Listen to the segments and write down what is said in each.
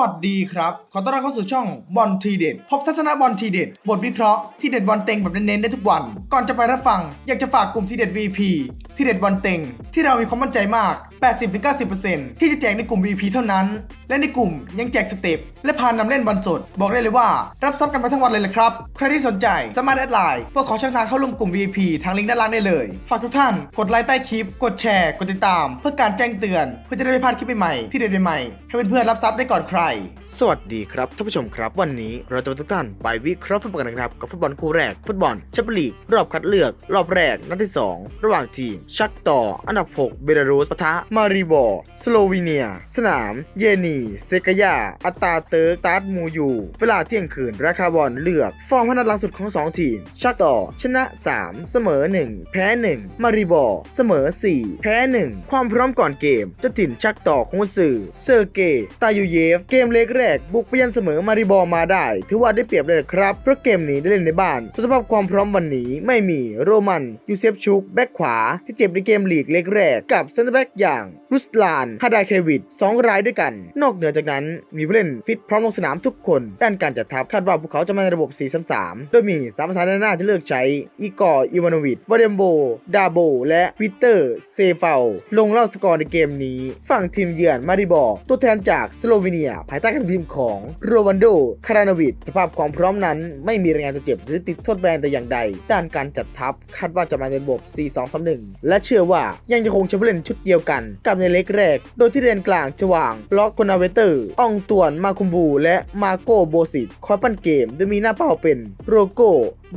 วัสดีครับ ขอต้อนรับเข้าสู่ช่องบอลทีเด็ดพบทัศนะบอลทีเด็ด บทวิเคราะห์ที่เด็ดบอลเต็งแบบเน้นๆได้ทุกวัน ก่อนจะไปรับฟัง อยากจะฝากกลุ่มทีเด็ด VP ที่เด็ดบอลเต็งที่เรามีความมั่นใจมาก80-90%ที่จะแจกในกลุ่ม VP เท่านั้น และในกลุ่มยังแจกสเต็ปและพานนำเล่นบอลสด บอกได้เลยว่า รับซับกันไปทั้งวันเลยละครับ ใครที่สนใจสามารถแอดไลน์เพื่อขอช่องทางเข้าร่วมกลุ่ม VIP ทางลิงก์ด้านล่างได้เลย ฝากทุกท่านกดไลค์ใต้คลิป กดแชร์ กดติดตาม เพื่อการแจ้งเตือน เพื่อจะได้ไม่พลาดคลิปใหม่ๆที่เด็ดใหม่ให้เพื่อนๆรับซับได้ก่อนใคร สวัสดีครับท่านผู้ชมครับ วันนี้เราจะมาทุกท่านไปวิเคราะห์ฟุตบอลกันนะครับกับฟุตบอลคู่แรกฟุตบอลแชมเปี้ยนลีกรอบคัดเลือก รอบแรกนัดที่ 2 ระหว่างทีมชักต่ออันดับ 6 เบลารุสปะทะมาริบอร์ สโลวีเนีย สนาม เยนี เซกยา อัตาเติร์กตาร์ดมูยู เวลาเที่ยงคืน ราคาบอลเลือก ฟอร์มพนัดลังสุดของ 2 ทีม ชักต่อ ชนะ 3 เสมอ 1 แพ้ 1 มาริบอร์ เสมอ 4 แพ้ 1 ความพร้อมก่อนเกมจะถิ่นชักต่อของสื่อ เซอร์เกย์ตายูเยฟ เกมเล็กแรก บุกไปยันเสมอมาริบอร์มาได้ ถือว่าได้เปรียบเลยครับ เพราะเกมนี้ได้เล่นในบ้านสภาพความพร้อมวันนี้ไม่มีโรมันยูเซฟชุกแบ็คขวาที่เจ็บในเกมลีกเล็กแรกกับเซนเตอร์แบ็กอย่างรุสลานฮาดาเควิดสองรายด้วยกัน นอกเหนือจากนั้นมีผู้เล่นฟิตพร้อมลงสนามทุกคน ด้านการจัดทัพคาดว่าพวกเขาจะมาในระบบ 4-3-3 โดยมีสามภาษาหน้าจะเลือกใช้ อีกอร์อีวานอวิดวาเดมโบ ดาโบ และวิเตอร์ เซฟาลลงเล่าสกอร์ในเกมนี้ ฝั่งทีมเยือนมาริบอร์ตัวแทนจากสโลวีเนีย ภายใต้การทีมพ์ของโรวันโด คารานวิดสภาพความพร้อมนั้น ไม่มีรายงานตัวเจ็บหรือติดโทษแบนแต่อย่างใด ด้านการจัดทัพคาดว่าจะมาในระบบ 4-2-3-1 และเชื่อว่ายังจะคงใช้ผู้เล่นชุดเดียวกันกับในเล็กแรก โดยที่เรียนกลางจะวางล็อกโคนาเวเตอร์อองตวนมาคุมบู และมาโกโบสิตคอยปั้นเกมโดยมีหน้าเป้าเป็นโรโก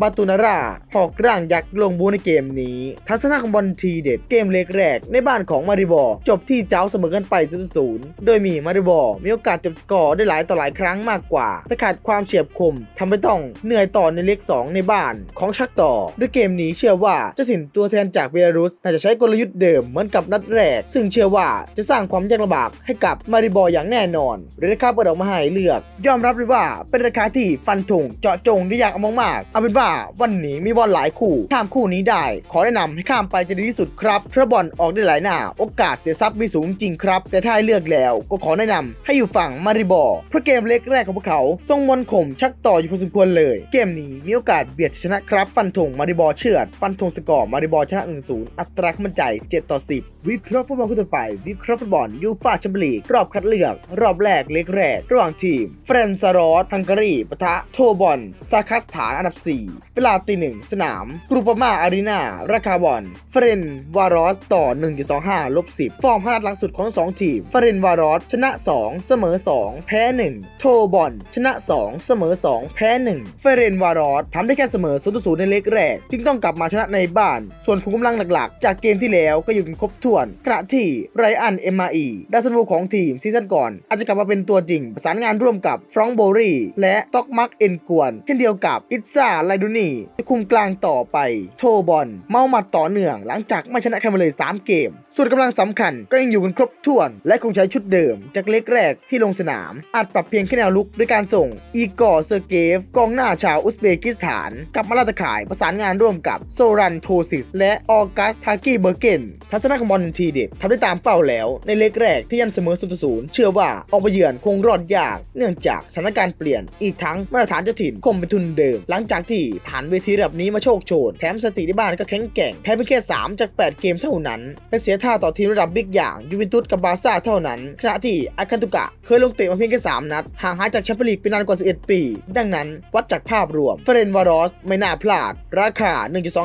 บาตูนาร่าหอกร่างยักษ์ลงบูในเกมนี้ ทัศนะของบอลทีเด็ดเกมเล็กแรก ในบ้านของมาริบอร์จบที่เจ้าเสมอกันไป0-0โดยมีมาริบอร์มีโอกาสจบสกอร์ได้หลายต่อหลายครั้งมากกว่า แต่ขาดความเฉียบคมทำให้ต้องเหนื่อยต่อในเล็ก 2 ในบ้านของชักต่อ ด้วยเกมนี้เชื่อว่าเจ้าถิ่นตัวแทนจากเบลารุสน่าจะใช้กลยุทธ์เดิมเหมือนกับนัดแรกซึ่งเชื่อว่าจะสร้างความยากลำบากให้กับมาริบออย่างแน่นอนราคาเปิดออกมาให้เลือก ยอมรับเลยว่าเป็นราคาที่ฟันธงเจาะจงได้ยากเอามากๆเอาเป็นว่าวันนี้มีบอลหลายคู่ข้ามคู่นี้ได้ ขอแนะนำให้ข้ามไปจะดีที่สุดครับเพราะบอลออกได้หลายหน้า โอกาสเสียทรัพย์มีสูงจริงครับ แต่ถ้าให้เลือกแล้วก็ขอแนะนำให้อยู่ฝั่งมาริบอเพราะเกมเล็กแรกของพวกเขาทรงมนข่มชักต่ออยู่พอสมควรเลย เกมนี้มีโอกาสเบียดชนะครับ ฟันธงมาริบอเชือด ฟันธงสกอร์มาริบอชนะ1-0อัตราข้ามันใจ7ต่อ10 วิเคราะห์ฟุตบอลคู่ต่อไปวิเคราะห์ฟุตบอลยูฟ่าแชมเปี้ยนลีกรอบคัดเลือก รอบแรกเล็กแรก ระหว่างทีมเฟรนซารอสฮังการีปะทะโทบอลซาคัสถานอันดับ 4 เวลาตีหนึ่งสนามกรุปมาอารีนาราคาบอลเฟรนวารอสต่อ 1.25ลบ10 ฟอร์มพนัดหลังสุดของ 2 ทีมเฟรนวารอสชนะ 2 เสมอ 2 แพ้ 1 โทบอลชนะ 2 เสมอ 2 แพ้ 1 เฟรนวารอสทำได้แค่เสมอ0-0ในเล็กแรก จึงต้องกลับมาชนะในบ้าน ส่วนคุมกำลังหลักๆ จากเกมที่แล้วก็อยู่กันครบถ้วนขณะที่ไรอันเอ็มอาอีดาวซันวูของทีมซีซั่นก่อน อาจจะกลับมาเป็นตัวจริง ประสานงานร่วมกับฟรองโบรีและต็อกมักเอ็นกวน เช่นเดียวกับอิตซาไลดูนีจะคุมกลางต่อไป โทบอลเมาหมัดต่อเนื่อง หลังจากไม่ชนะใครมาเลย 3 เกม ส่วนกำลังสำคัญก็ยังอยู่กันครบถ้วน และคงใช้ชุดเดิม จากเล็กแรกที่ลงสนาม อาจปรับเพียงแค่แนวลุกด้วยการส่ง อีกอร์เซอร์เกฟ กองหน้าชาวอุซเบกิสถานกลับมาลาดตะข่ายประสานงานร่วมกับโซรันโทซิส และออกัสทากี้เบอร์เกนทัศนะของบอลทีเด็ดทำได้ตามเป้าแล้ว ในเล็กแรกที่ยันเสมอ0ูนย์เชื่อว่าออกไปเยือนคงรอดยาก เนื่องจากสถานการณ์เปลี่ยนอีกทั้งมาตรฐานเจ้าถิ่นคงเป็นทุนเดิม หลังจากที่ผ่านเวทีระดับนี้มาโชคโชนแถมสติที่บ้านก็แข็งแกร่งแพ้เพียงแค่3จาก 8 เกมเท่านั้นและเสียท่าต่อทีมระดับบิ๊กอย่างยูเวนตุสกับบาซ่าเท่านั้นขณะที่อาคันตุกะเคยลงเตะมาเพียงแค่3นัดห่างหายจากแชมเปี้ยนลีกไปนานกว่า 11 ปี ดังนั้นวัดจากภาพรวมเฟรนวารอสไม่น่าพลาด ราคา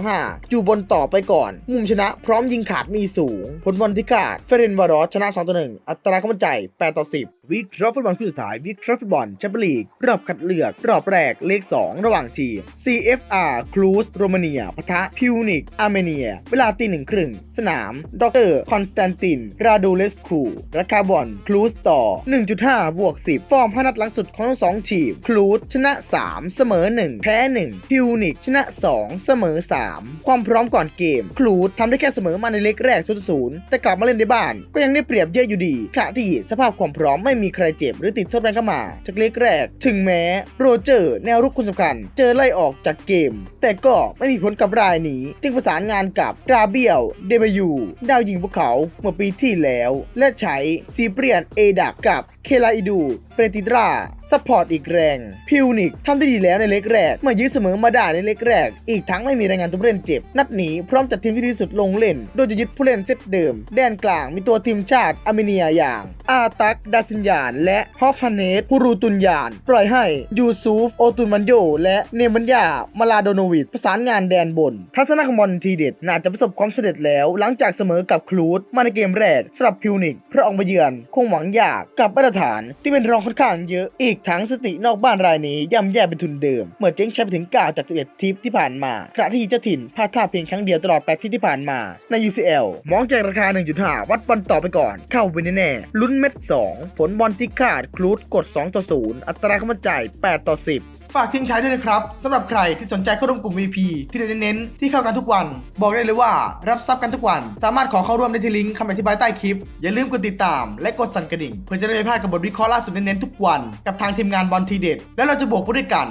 1.25 อยู่บนต่อไปก่อน มุมชนะพร้อมยิงขาดมีสูง ผลบอลที่ขาดเฟรนวารอสชนะ2ต่อ1อัตราความมั่นใจ8ต่อ10วิเคราะห์ฟุตบอลคู่สุดท้ายวิเคราะห์ฟุตบอลแชมเปี้ยนลีก รอบคัดเลือก รอบแรกเลข 2 ระหว่างทีม CFR คลูสโรมาเนียปะทะพิวนิกอาร์เมเนีย เวลาตีหนึ่งครึ่ง สนาม ดรคอนสแตนติน ราดูเลสคู ราคาบอลคลูสต่อ 1.5 บวก 10 ฟอร์มพนัดหลังสุดของทั้งสองทีมคลูสชนะ 3 เสมอ 1 แพ้ 1 พิวนิกชนะ 2 เสมอ 3 ความพร้อมก่อนเกม คลูสทำได้แค่เสมอมาในเล็กแรก0-0แต่กลับมาเล่นในบ้าน ก็ยังได้เปรียบเยอะอยู่ดีขณะที่สภาพความพร้อมไม่มีใครเจ็บหรือติดโทษแบนเข้ามาจากเล็กแรก ถึงแม้โรเจอร์แนวรุกคนสำคัญ เจอไล่ออกจากเกม แต่ก็ไม่มีผลกับรายนี้ จึงประสานงานกับกราเบียลเดบยูดาวยิงพวกเขาเมื่อปีที่แล้ว และใช้ซีเปรียนเอดักกับเคลาอิดูเปรติดราซัพพอร์ตอีกแรง พิวนิกทำได้ดีแล้วในเล็กแรก เมื่อยื้อเสมอมาได้ในเล็กแรก อีกทั้งไม่มีรายงานตัวเล่นเจ็บ นัดนี้พร้อมจัดทีมที่ดีสุดลงเล่น โดยจะยึดผู้เล่นเซตเดิม แดนกลางมีตัวทีมชาติอาร์เมเนียอย่าง อาตักดาซินยาน และฮอฟฮันเนสพูรูตุนยาน ปล่อยให้ยูซูฟ โอตุนมันโย และเนมันยามาลาโดโนวิดประสานงานแดนบน ทัศนะของบอลทีเด็ดน่าจะประสบความสำเร็จแล้ว หลังจากเสมอกับคลูดมาในเกมแรกสำหรับพิวนิกเพื่อออกมาเยือน คงหวังยากกับมาตรฐานที่เป็นรองค่อนข้างเยอะอีกทั้งสตินอกบ้านรายนี้ย่ำแย่เป็นทุนเดิมเมื่อเจ๊งแชมไปถึง9จาก11ทิปที่ผ่านมาขณะที่เจ้าถิ่นพลาดท่าเพียงครั้งเดียวตลอด8ทริปที่ผ่านมาใน UCL มองจากราคา 1.5 วัดบอลต่อไปก่อน เข้าไปแน่ๆลุ้นเม็ด 2 ผลบอลที่คาดครูดกด 2 ต่อ 0 อัตราเข้ามาจ่าย 8 ต่อ 10 ฝากทิ้งท้ายด้วยนะครับสำหรับใครที่สนใจเข้าร่วมกลุ่ม VP ที่เน้นที่เข้ากันทุกวัน บอกได้เลยว่ารับทรัพย์กันทุกวัน สามารถขอเข้าร่วมได้ที่ลิงก์คำอธิบายใต้คลิป อย่าลืมกดติดตาม และกดสั่นกระดิ่ง เพื่อจะได้ไม่พลาดกับบทวิเคราะห์ล่าสุดเน้นๆทุกวัน กับทางทีมงานบอลทีเด็ดแล้วเราจะบวกไปด้วยกัน